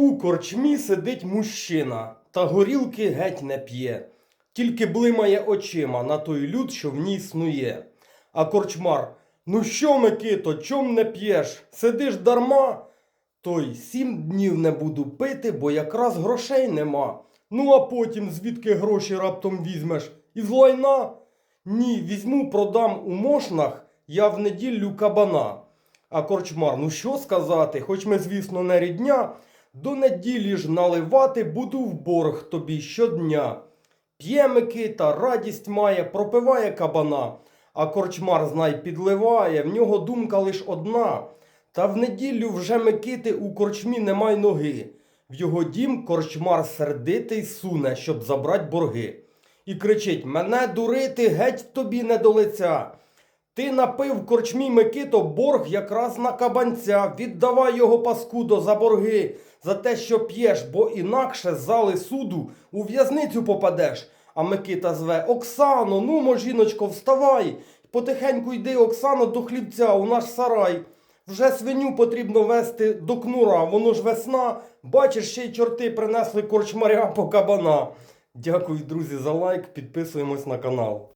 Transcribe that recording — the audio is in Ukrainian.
У корчмі сидить мужчина, та горілки геть не п'є, тільки блимає очима на той люд, що в ній снує. А корчмар, ну що, Микито, чом не п'єш? Сидиш дарма? Той сім днів не буду пити, бо якраз грошей нема. Ну а потім звідки гроші раптом візьмеш? Із лайна? Ні, візьму, продам у мошнах, я в неділю кабана. А корчмар, ну що сказати, хоч ми, звісно, не рідня, до неділі ж наливати буду в борг тобі щодня. П'є Микита, радість має, пропиває кабана, а корчмар, знай, підливає, в нього думка лиш одна. Та в неділю вже Микити у корчмі немає ноги. В його дім корчмар сердитий суне, щоб забрать борги. І кричить: Мене дурити геть тобі не до лиця. Ти напив корчмі Микито борг якраз на кабанця. Віддавай його паскудо за борги, за те, що п'єш, бо інакше з зали суду у в'язницю попадеш. А Микита зве Оксано, ну жіночко, вставай. Потихеньку йди, Оксано, до хлібця у наш сарай. Вже свиню потрібно вести до кнура, воно ж весна. Бачиш, ще й чорти принесли корчмаря по кабана. Дякую, друзі, за лайк. Підписуємось на канал.